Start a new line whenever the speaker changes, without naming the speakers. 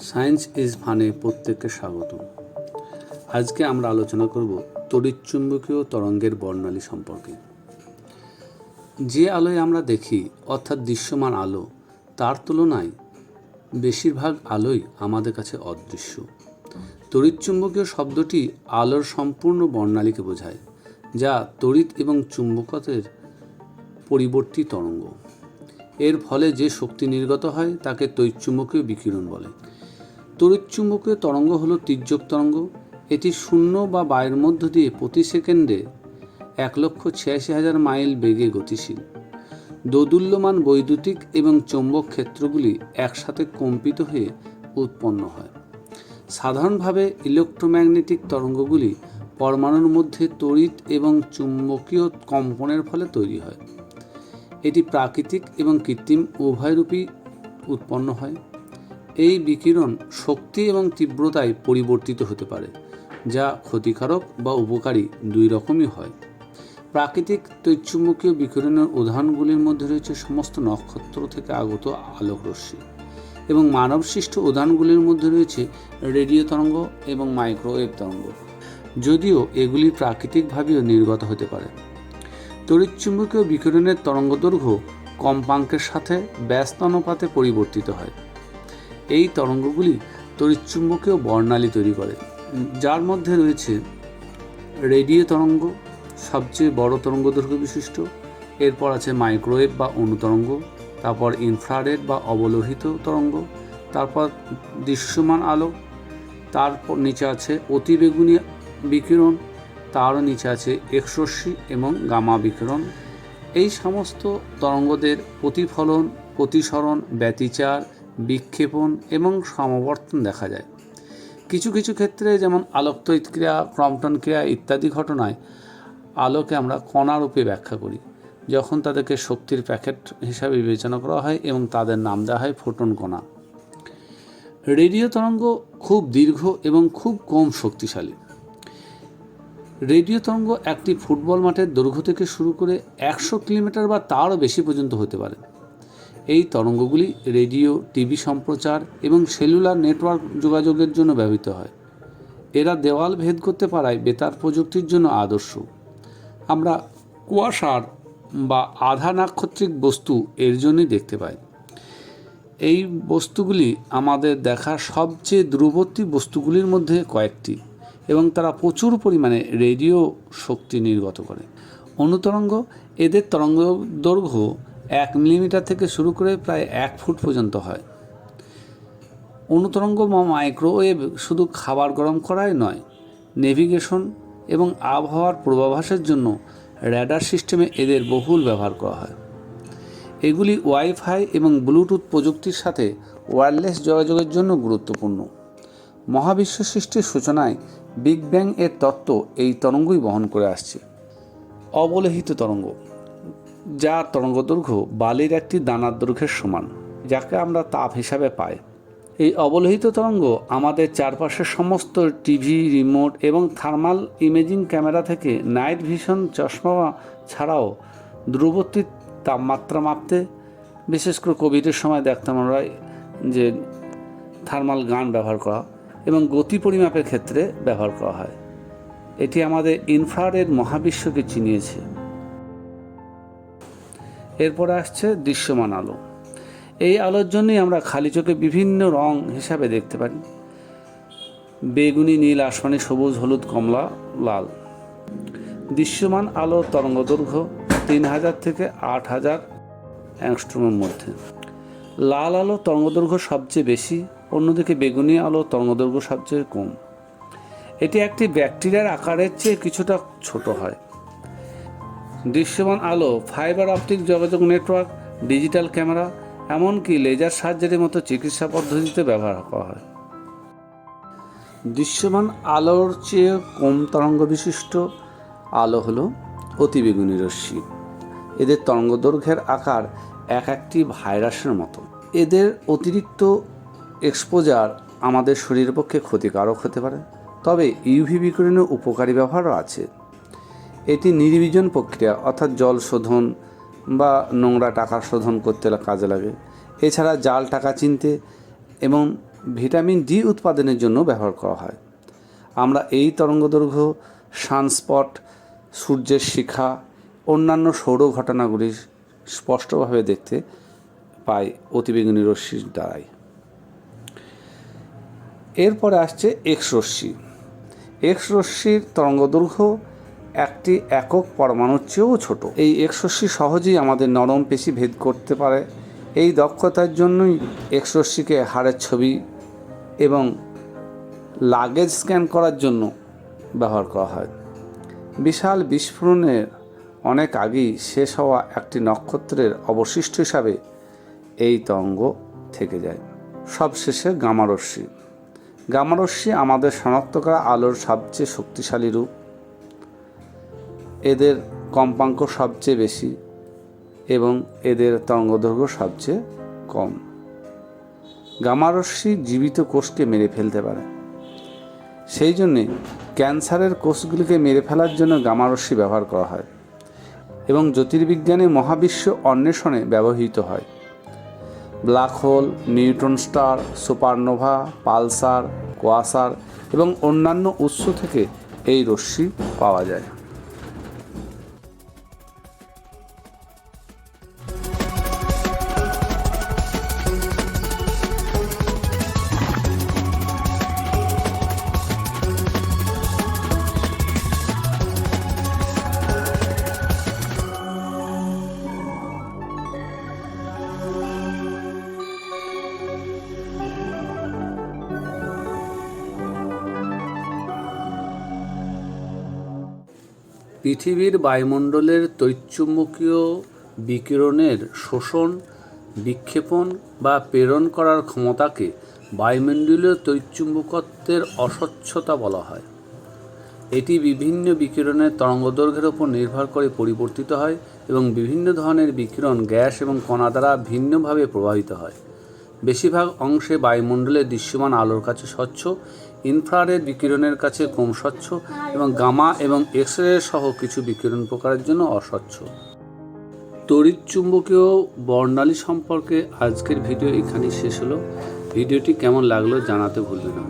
Science is ফানে প্রত্যেককে স্বাগত। আজকে আমরা আলোচনা করব তড়িৎচুম্বকীয় তরঙ্গের বর্ণালী সম্পর্কে। যে আলোয় আমরা দেখি, অর্থাৎ দৃশ্যমান আলো, তার তুলনায় বেশিরভাগ আলোই আমাদের কাছে অদৃশ্য। তড়িৎচুম্বকীয় শব্দটি আলোর সম্পূর্ণ বর্ণালীকে বোঝায়, যা তড়িৎ এবং চুম্বকতের পরিবর্তী তরঙ্গ। এর ফলে যে শক্তি নির্গত হয়, তাকে তৈচুম্বকীয় বিকিরণ বলে। তড়িৎচুম্বকীয় তরঙ্গ হলো তির্যক তরঙ্গ। এটি শূন্য বা বায়ুর মধ্য দিয়ে প্রতি সেকেন্ডে এক লক্ষ ছিয়াশি হাজার মাইল বেগে গতিশীল। দোদুল্যমান বৈদ্যুতিক এবং চৌম্বক ক্ষেত্রগুলি একসাথে কম্পিত হয়ে উৎপন্ন হয়। সাধারণভাবে ইলেকট্রোম্যাগনেটিক তরঙ্গগুলি পরমাণুর মধ্যে তড়িৎ এবং চুম্বকীয় কম্পনের ফলে তৈরি হয়। এটি প্রাকৃতিক এবং কৃত্রিম উভয়রূপী উৎপন্ন হয়। এই বিকিরণ শক্তি এবং তীব্রতায় পরিবর্তিত হতে পারে, যা ক্ষতিকারক বা উপকারী দুই রকমই হয়। প্রাকৃতিক তৈচুম্বকীয় বিকিরণের উদাহরণগুলির মধ্যে রয়েছে সমস্ত নক্ষত্র থেকে আগত আলোকরশ্মি এবং মানবসৃষ্ট উদাহরণগুলির মধ্যে রয়েছে রেডিও তরঙ্গ এবং মাইক্রোওয়েভ তরঙ্গ। যদিও এগুলি প্রাকৃতিকভাবেও নির্গত হতে পারে। তড়িৎচুম্বকীয় বিকিরণের তরঙ্গদৈর্ঘ্য কম্পাঙ্কের সাথে ব্যস্ত অনুপাতে পরিবর্তিত হয়। এই তরঙ্গগুলি তড়িৎচুম্বকীয় বর্ণালী তৈরি করে। যার মধ্যে রয়েছে রেডিও তরঙ্গ, সবচেয়ে বড় তরঙ্গদৈর্ঘ্য বিশিষ্ট, এরপর আছে মাইক্রোওয়েভ বা অনুতরঙ্গ তারপর ইনফ্রারেড বা অবলোহিত তরঙ্গ, তারপর দৃশ্যমান আলো, তারপর নিচে আছে অতিবেগুনি বিকিরণ তারও নিচে আছে এক্সরশ্মি এবং গামা বিকিরণ। এই সমস্ত তরঙ্গদের প্রতিফলন, প্রতিসরণ, ব্যতিচার বিক্ষেপণ এবং সমাবর্তন দেখা যায়। কিছু কিছু ক্ষেত্রে যেমন আলোকতৈত ক্রিয়া ক্রম্পটন ক্রিয়া ইত্যাদি ঘটনায় আলোকে আমরা কণারূপে ব্যাখ্যা করি, যখন তাদেরকে শক্তির প্যাকেট হিসাবে বিবেচনা করা হয় এবং তাদের নাম দেওয়া হয় ফোটন কণা। রেডিও তরঙ্গ খুব দীর্ঘ এবং খুব কম শক্তিশালী। রেডিও তরঙ্গ একটি ফুটবল মাঠের দৈর্ঘ্য থেকে শুরু করে একশো কিলোমিটার বা তারও বেশি পর্যন্ত হতে পারে। এই তরঙ্গগুলি রেডিও, টিভি সম্প্রচার এবং সেলুলার নেটওয়ার্ক যোগাযোগের জন্য ব্যবহৃত হয়। এরা দেওয়াল ভেদ করতে পারায় বেতার প্রযুক্তির জন্য আদর্শ। আমরা কুয়াশার বা আধা নাক্ষত্রিক বস্তু এর জন্যই দেখতে পাই। এই বস্তুগুলি আমাদের দেখা সবচেয়ে দূরবর্তী বস্তুগুলির মধ্যে কয়েকটি এবং তারা প্রচুর পরিমাণে রেডিও শক্তি নির্গত করে। অনুতরঙ্গ, এদের তরঙ্গ দৈর্ঘ্য এক মিলিমিটার থেকে শুরু করে প্রায় এক ফুট পর্যন্ত হয়। অনুতরঙ্গ বা মাইক্রোওয়েভ শুধু খাবার গরম করাই নয়, নেভিগেশন এবং আবহাওয়ার পূর্বাভাসের জন্য র্যাডার সিস্টেমে এদের বহুল ব্যবহার করা হয়। এগুলি ওয়াইফাই এবং ব্লুটুথ প্রযুক্তির সাথে ওয়্যারলেস যোগাযোগের জন্য গুরুত্বপূর্ণ। মহাবিশ্ব সৃষ্টির সূচনায় বিগ ব্যাং এর তত্ত্ব এই তরঙ্গই বহন করে আসছে। অবলেহিত তরঙ্গ। যার তরঙ্গদৈর্ঘ্য বালির একটি দানার দৈর্ঘ্যের সমান, যাকে আমরা তাপ হিসাবে পাই। এই অবলোহিত তরঙ্গ আমাদের চারপাশের সমস্ত টিভি, রিমোট এবং থার্মাল ইমেজিং ক্যামেরা থেকে নাইট ভিশন চশমা ছাড়াও দূরবর্তী তাপমাত্রা মাপতে, বিশেষ করে কোভিডের সময় দেখতাম আমরা যে থার্মাল গান ব্যবহার করা এবং গতি পরিমাপের ক্ষেত্রে ব্যবহার করা হয়। এটি আমাদের ইনফ্রারেড মহাবিশ্বকে চিনিয়েছে। এরপরে আসছে দৃশ্যমান আলো। এই আলোর জন্যই আমরা খালি চোখে বিভিন্ন রং হিসাবে দেখতে পারি। বেগুনি, নীল, আসমানি, সবুজ, হলুদ, কমলা, লাল। দৃশ্যমান আলো তরঙ্গদৈর্ঘ্য তিন হাজার থেকে আট হাজার অ্যাংস্ট্রমের মধ্যে। লাল আলো তরঙ্গদৈর্ঘ্য সবচেয়ে বেশি, অন্যদিকে বেগুনি আলো তরঙ্গদৈর্ঘ্য সবচেয়ে কম। এটি একটি ব্যাকটেরিয়ার আকারের চেয়ে কিছুটা ছোট হয়। দৃশ্যমান আলো ফাইবার অপটিক যোগাযোগ নেটওয়ার্ক ডিজিটাল ক্যামেরা এমনকি লেজার সার্জারির মতো চিকিৎসা পদ্ধতিতে ব্যবহার করা হয়। দৃশ্যমান আলোর চেয়ে কম তরঙ্গ বিশিষ্ট আলো হলো অতিবেগুনি রশ্মি। এদের তরঙ্গ দৈর্ঘ্যের আকার এক একটি ভাইরাসের মতো। এদের অতিরিক্ত এক্সপোজার আমাদের শরীরের পক্ষে ক্ষতিকারক হতে পারে। তবে ইউভি বিকিরণের উপকারী ব্যবহারও আছে। এটি নির্বীজন প্রক্রিয়া, অর্থাৎ জল শোধন বা নোংরা টাকা শোধন করতে কাজে লাগে। এছাড়া জাল টাকা চিনতে এবং ভিটামিন ডি উৎপাদনের জন্য ব্যবহার করা হয়। আমরা এই তরঙ্গদৈর্ঘ্য সানস্পট, সূর্যের শিখা, অন্যান্য সৌর ঘটনাগুলি স্পষ্টভাবে দেখতে পাই অতিবেগুনি রশ্মির দ্বারাই। এরপরে আসছে এক্স রশ্মি। এক্স রশ্মির একটি একক পরমাণুর চেয়েও ছোট। এই এক্স সহজেই আমাদের নরম পেশি ভেদ করতে পারে। এই দক্ষতার জন্যই এক্স রশ্মিকে হাড়ের ছবি এবং লাগেজ স্ক্যান করার জন্য ব্যবহার করা হয়। বিশাল বিস্ফোরণের অনেক আগেই শেষ হওয়া একটি নক্ষত্রের অবশিষ্ট হিসাবে এই তরঙ্গ থেকে যায়। সবশেষে গামারশ্মি গামারশ্মি আমাদের শনাক্ত করা আলোর সবচেয়ে শক্তিশালী রূপ। এদের কম্পাঙ্ক সবচেয়ে বেশি এবং এদের তরঙ্গদৈর্ঘ্য সবচেয়ে কম। গামারশ্মি জীবিত কোষকে মেরে ফেলতে পারে। সেই জন্যে ক্যান্সারের কোষগুলিকে মেরে ফেলার জন্য গামারশ্মি ব্যবহার করা হয় এবং জ্যোতির্বিজ্ঞানে মহাবিশ্ব অন্বেষণে ব্যবহৃত হয়। Black hole, neutron star, supernova, pulsar, quasar এবং অন্যান্য উৎস থেকে এই রশ্মি পাওয়া যায়। পৃথিবীর বায়ুমণ্ডলের তৈচ্চুম্বকীয় বিকিরণের শোষণ, বিক্ষেপণ বা প্রেরণ করার ক্ষমতাকে বায়ুমণ্ডলীয় তৈচ্চুম্বকত্বের অস্বচ্ছতা বলা হয়। এটি বিভিন্ন বিকিরণের তরঙ্গদৈর্ঘ্যের উপর নির্ভর করে পরিবর্তিত হয় এবং বিভিন্ন ধরনের বিকিরণ গ্যাস এবং কণা দ্বারা ভিন্নভাবে প্রবাহিত হয়। বেশিরভাগ অংশে বায়ুমণ্ডলের দৃশ্যমান আলোর কাছে স্বচ্ছ ইনফ্রারেড বিকিরণের কাছে কম স্বচ্ছ এবং গামা এবং এক্স রে সহ কিছু বিকিরণ প্রকারের জন্য অস্বচ্ছ। তড়িৎ চুম্বকীয় বর্ণালী সম্পর্কে আজকের ভিডিও এখানেই শেষ হলো। ভিডিওটি কেমন লাগল জানাতে ভুলবেন না।